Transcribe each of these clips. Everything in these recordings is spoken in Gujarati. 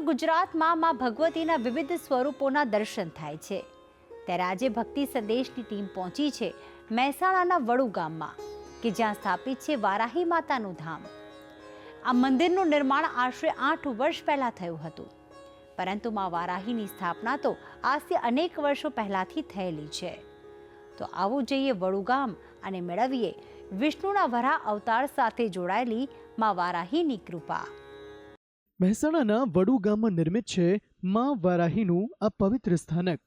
ગુજરાતમાં માં ભગવતીના વિવિધ સ્વરૂપોના દર્શન થાય છે. ત્યારે આજે ભક્તિ સંદેશની ટીમ પહોંચી છે મહેસાણાના વડુ ગામમાં, કે જ્યાં સ્થાપિત છે વારાહી માતાનું ધામ. આ મંદિરનું નિર્માણ આશરે આઠ વર્ષ પહેલાં થયું હતું. પરંતુ માં વારાહીની સ્થાપના તો આજથી અનેક વર્ષો પહેલાંથી થયેલી છે. તો આવું જઈએ વડુ ગામ અને મેળવીએ વિષ્ણુના વરા અવતાર સાથે જોડાયેલી માં વારાહીની કૃપા. મહેસાણાના વડુ ગામમાં નિર્મિત છે મા વારાહીનું આ પવિત્ર સ્થાનક.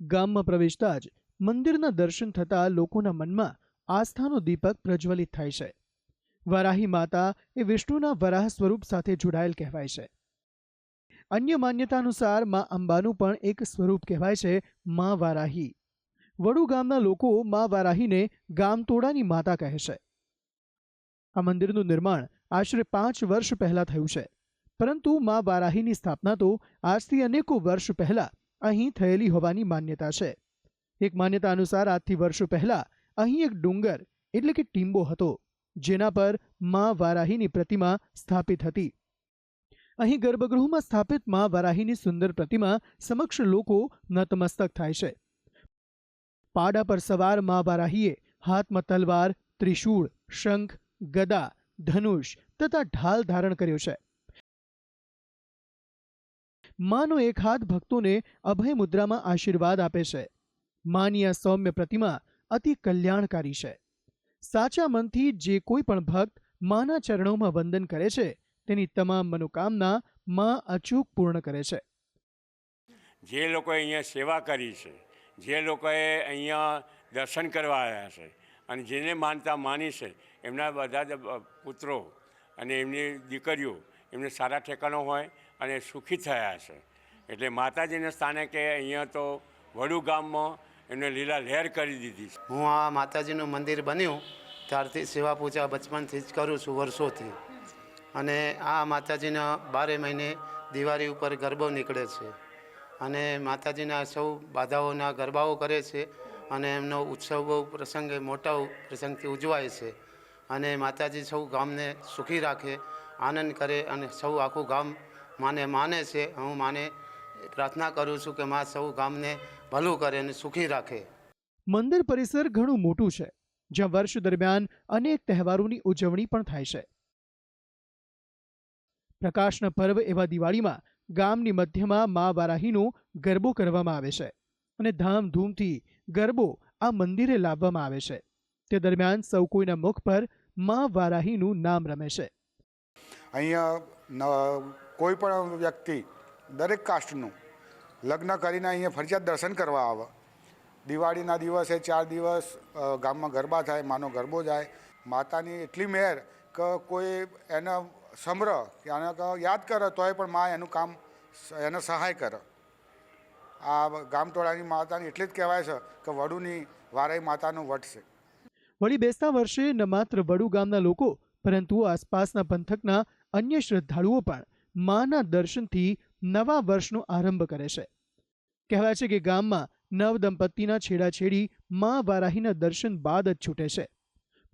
ગામમાં પ્રવેશતા જ મંદિરના દર્શન થતા લોકોના મનમાં આસ્થાનો દીપક પ્રજ્વલિત થાય છે. વારાહી માતા એ વિષ્ણુના વરાહ સ્વરૂપ સાથે જોડાયેલ કહેવાય છે. અન્ય માન્યતા અનુસાર મા અંબાનું પણ એક સ્વરૂપ કહેવાય છે મા વારાહી. વડુ ગામના લોકો મા વારાહીને ગામતોડાની માતા કહે છે. આ મંદિરનું નિર્માણ આશરે પાંચ વર્ષ પહેલાં થયું છે. પરંતુ મા વારાહીની સ્થાપના તો આજથી અનેકો વર્ષ પહેલા અહીં થયેલી હોવાની માન્યતા છે. એક માન્યતા અનુસાર આજથી વર્ષો પહેલા અહીં એક ડુંગર, એટલે કે ટીંબો હતો, જેના પર મા વારાહીની પ્રતિમા સ્થાપિત હતી. અહીં ગર્ભગૃહમાં સ્થાપિત મા વારાહીની સુંદર પ્રતિમા સમક્ષ લોકો નતમસ્તક થાય છે. પાડા પર સવાર મા વારાહીએ હાથમાં તલવાર, ત્રિશૂળ, શંખ, ગદા, ધનુષ તથા ઢાલ ધારણ કર્યો છે. માનો એક હાથ ભક્તોને અભય મુદ્રામાં આશીર્વાદ આપે છે. માની આ સૌમ્ય પ્રતિમા અતિ કલ્યાણકારી છે. સાચા મનથી જે કોઈ પણ ભક્ત માના ચરણોમાં વંદન કરે છે, તેની તમામ મનોકામના માં અચૂક પૂર્ણ કરે છે. જે લોકોએ અહીંયા સેવા કરી છે, જે લોકોએ અહીંયા દર્શન કરવા આવ્યા છે અને જેને માનતા માની છે, એમના બધા પુત્રો અને એમની દીકરીઓ એમને સારા ઠેકાણો હોય અને સુખી થયા છે. એટલે માતાજીના સ્થાને કે અહીંયા તો વડુ ગામમાં એમને લીલા લહેર કરી દીધી છે. હું આ માતાજીનું મંદિર બન્યું, ત્યારથી સેવા પૂજા બચપનથી જ કરું છું વર્ષોથી. અને આ માતાજીના બારે મહિને દિવાળી ઉપર ગરબો નીકળે છે. અને માતાજીના સૌ બાધાઓના ગરબાઓ કરે છે અને એમનો ઉત્સવ બહુ પ્રસંગે મોટા પ્રસંગથી ઉજવાય છે. અને માતાજી સૌ ગામને સુખી રાખે, આનંદ કરે અને સૌ આખું ગામ માને માને છે, હું માને પ્રાર્થના કરું છું કે મા સૌ ગામને ભલું કરે અને સુખી રાખે. મંદિર પરિસર ઘણું મોટું છે, જ્યાં વર્ષ દરમિયાન અનેક તહેવારોની ઉજવણી પણ થાય છે. પ્રકાશના પર્વ એવા દિવાળીમાં ગામની મધ્યમાં મા વારાહીનો ગરબો કરવામાં આવે છે અને ધામધૂમથી ગરબો આ મંદિરે લાવવામાં આવે છે. તે દરમિયાન સૌ કોઈના મુખ પર મા વારાહીનું નામ રમે છે. અહીંયા કોઈ પણ વ્યક્તિ દરેક કાસ્ટનું લગ્ન કરીને અહીંયા ફરજિયાત દર્શન કરવા આવે. દિવાળીના દિવસે ચાર દિવસ ગામમાં ગરબા થાય, માનો ગરબો જાય. માતાની એટલી મહેર કે કોઈ એને સમર કે આને યાદ કરે તોય પણ મા એનું કામ એને સહાય કરે. આ ગામટોળાની માતાની એટલી જ કહેવાય છે કે વડુની વારાઈ માતાનું વટ છે. વળી બેસતા વર્ષે ન માત્ર વડુ ગામના લોકો પરંતુ આસપાસના પંથકના અન્ય શ્રદ્ધાળુઓ પણ માના દર્શનથી નવા વર્ષનો આરંભ કરે છે. કહેવાય છે કે ગામમાં નવ દંપતીના છેડાછેડી મા વારાહીના દર્શન બાદ જ છૂટે છે.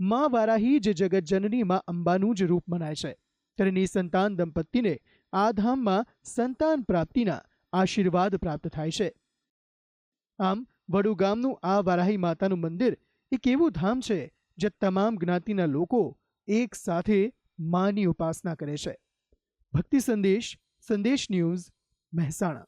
મા વારાહી જે જગતજનની મા અંબાનું જ રૂપ મનાય છે. ત્યારે નિસંતાન દંપતીને આ ધામમાં સંતાન પ્રાપ્તિના આશીર્વાદ પ્રાપ્ત થાય છે. આમ વડુ ગામનું આ વારાહી માતાનું મંદિર એક એવું ધામ છે જે તમામ જ્ઞાતિના લોકો એક સાથે માની ઉપાસના કરે છે. ભક્તિ સંદેશ સંદેશ ન્યૂઝ મહેસાણા.